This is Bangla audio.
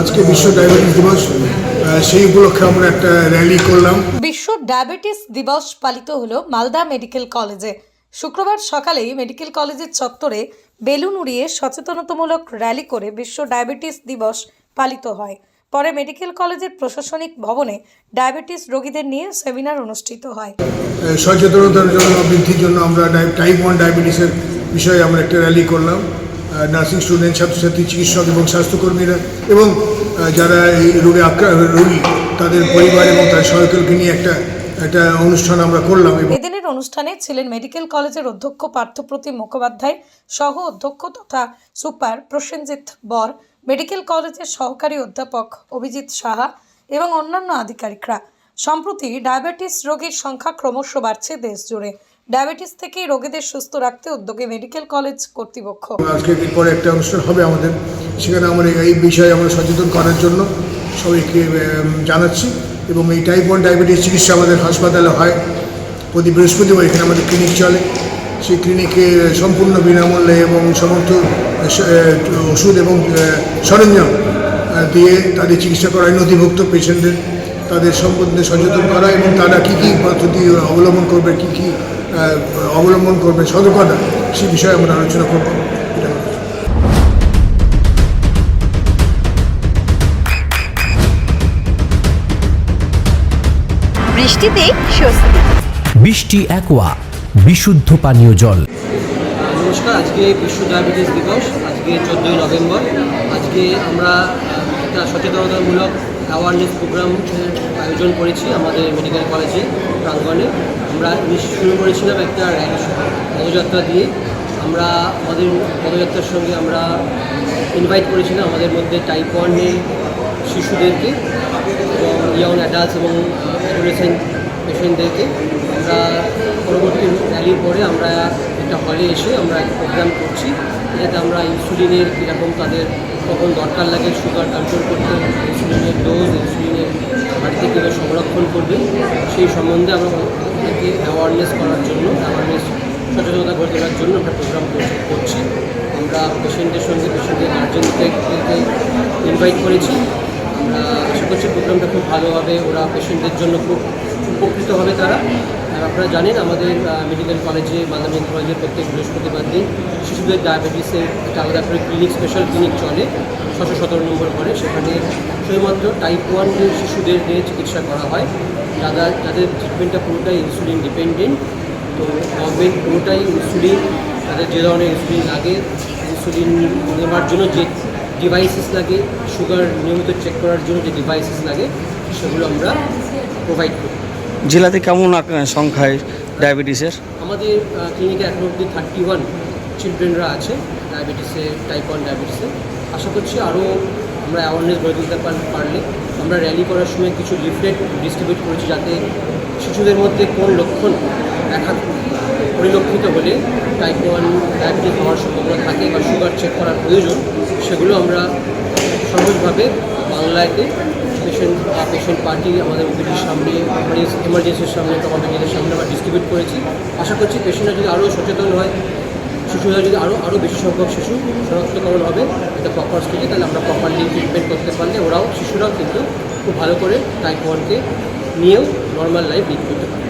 আজকে বিশ্ব ডায়াবেটিস দিবস সেই উপলক্ষে আমরা একটা র্যালি করলাম। বিশ্ব ডায়াবেটিস দিবস পালিত হলো মালদা মেডিকেল কলেজে। শুক্রবার সকালেই মেডিকেল কলেজের চত্বরে বেলুন উড়িয়ে সচেতনতামূলক র্যালি করে বিশ্ব ডায়াবেটিস দিবস পালিত হয়। পরে মেডিকেল কলেজের প্রশাসনিক ভবনে ডায়াবেটিস রোগীদের নিয়ে সেমিনার অনুষ্ঠিত হয়। সচেতনতার জন্য বৃদ্ধির জন্য আমরা টাইপ ওয়ান ডায়াবেটিসের বিষয়ে আমরা একটা র্যালি করলাম। নার্সিং স্টুডেন্ট ছাত্রছাত্রী, চিকিৎসক এবং স্বাস্থ্যকর্মীরা এবং যারা এই রোগে আক্রা রোগী, তাদের পরিবার এবং তার সহায়ককে নিয়ে একটা একটা অনুষ্ঠান আমরা করলাম এদিনের অনুষ্ঠানে ছিলেন মেডিকেল কলেজের অধ্যক্ষ পার্থপ্রতিম মুখোপাধ্যায়, সহ অধ্যক্ষ তথা সুপার প্রসেনজিৎ বর, মেডিকেল কলেজের সহকারী অধ্যাপক অভিজিৎ সাহা এবং অন্যান্য আধিকারিকরা। সম্প্রতি ডায়াবেটিস রোগীর সংখ্যা ক্রমশ বাড়ছে দেশ জুড়ে ডায়াবেটিস থেকে রোগীদের সুস্থ রাখতে উদ্যোগে মেডিকেল কলেজ কর্তৃপক্ষ। আজকে এরপরে একটা অনুষ্ঠান হবে আমাদের। সেখানে আমরা এই বিষয়ে আমরা সচেতন করার জন্য সবাইকে জানাচ্ছি এবং এই টাইপ ওয়ান ডায়াবেটিস চিকিৎসা আমাদের হাসপাতালে হয়। প্রতি বৃহস্পতিবার এখানে আমাদের ক্লিনিক চলে। সেই ক্লিনিকে সম্পূর্ণ বিনামূল্যে এবং সমস্ত আহ, স- আহ, ওষুধ এবং সরঞ্জাম দিয়ে তাদের চিকিৎসা করায় নথিভুক্ত পেশেন্টদের তাদের সম্বন্ধে সচেতন করা এবং তারা কী কী পদ্ধতি অবলম্বন করবে কী কী অবলম্বন করবে সতর্কতা সেই বিষয়ে আমরা আলোচনা করব। বৃষ্টিতে স্বস্তি। বৃষ্টি অ্যাকোয়া বিশুদ্ধ পানীয় জল। নমস্কার আজকে বিশ্ব ডায়াবেটিস দিবস আজকে চোদ্দোই নভেম্বর। আজকে আমরা একটা সচেতনতামূলক অ্যাওয়ারনেস প্রোগ্রাম আয়োজন করেছি আমাদের মেডিকেল কলেজে, প্রাঙ্গণে। আমরা শুরু করেছিলাম একটা র্যালি পদযাত্রা দিয়ে। আমরা আমাদের পদযাত্রার সঙ্গে আমরা ইনভাইট করেছিলাম আমাদের মধ্যে টাইপ ওয়ানের শিশুদেরকে এবং ইয়াং অ্যাডাল্টস এবং অ্যাডোলেসেন্ট পেশেন্টদেরকে আমরা পরবর্তী র্যালির পরে আমরা একটা হলে এসে আমরা প্রোগ্রাম করছি। যাতে আমরা ইনসুলিনের কীরকম তাদের কখন দরকার লাগে সুগার কন্ট্রোল করতে ইনসুলিনের ডোজ ইনসুলিনের বাড়িতে কীভাবে সংরক্ষণ করবে, সেই সম্বন্ধে আমরা অ্যাওয়ারনেস করার জন্য অ্যাওয়ারনেস সচেতনতা গড়ে তোলার জন্য একটা প্রোগ্রাম করছি আমরা পেশেন্টের সঙ্গে পেশেন্টের গার্জেনদেরকে ইনভাইট করেছি। আমরা আশা করছি প্রোগ্রামটা খুব ভালো হবে, ওরা পেশেন্টদের জন্য খুব উপকৃত হবে তারা। আর আপনারা জানেন, আমাদের মেডিকেল কলেজে মালদা মেডিকেল কলেজে প্রত্যেক বৃহস্পতিবার দিন শিশুদের ডায়াবেটিসের একটা আলাদা করে ক্লিনিক স্পেশাল ক্লিনিক চলে ছশো সতেরো নম্বর করে সেখানে শুধুমাত্র টাইপ ওয়ান শিশুদের নিয়ে চিকিৎসা করা হয়। যারা, যাদের ট্রিটমেন্টটা পুরোটাই ইনসুলিন ডিপেন্ডেন্ট তো গভর্নমেন্ট পুরোটাই ইনসুলিন তাদের যে ধরনের ইনসুলিন লাগে ইনসুলিন নেওয়ার জন্য যে ডিভাইসেস লাগে সুগার নিয়মিত চেক করার জন্য যে ডিভাইসেস লাগে, সেগুলো আমরা প্রোভাইড করি। জেলাতে কেমন সংখ্যায় ডায়াবেটিসের? আমাদের ক্লিনিকে এখন অবধি থার্টি ওয়ান চিলড্রেনরা আছে ডায়াবেটিসে টাইপ ওয়ান ডায়াবেটিসে আশা করছি আরও আমরা অ্যাওয়ারনেস গড়ে তুলতে পারলে। আমরা র্যালি করার সময় কিছু লিফলেট ডিস্ট্রিবিউট করেছি যাতে শিশুদের মধ্যে কোন লক্ষণ দেখা পরিলক্ষিত হলে টাইপ ওয়ান ডায়াবেটিস হওয়ার সম্ভাবনা থাকে বা সুগার চেক করার প্রয়োজন, সেগুলো আমরা সহজভাবে বাংলাতে পেশেন্ট পেশেন্ট পার্টি আমাদের ওপিডির সামনে এমার্জেন্সির সামনে কমান্ডারের সামনে আমরা ডিস্ট্রিবিউট করেছি। আশা করছি পেশেন্টরা যদি আরও সচেতন হয়, শিশুরা যদি আরও আরও বেশি সংখ্যক শিশু শনাক্তকরণ হবে, এটা প্রপার স্টেজে তাহলে আমরা প্রপারলি ট্রিটমেন্ট করতে পারলে ওরাও, শিশুরাও কিন্তু খুব ভালো করে টাইপ ওয়ানকে নিয়েও নর্মাল লাইফ লিড করতে পারে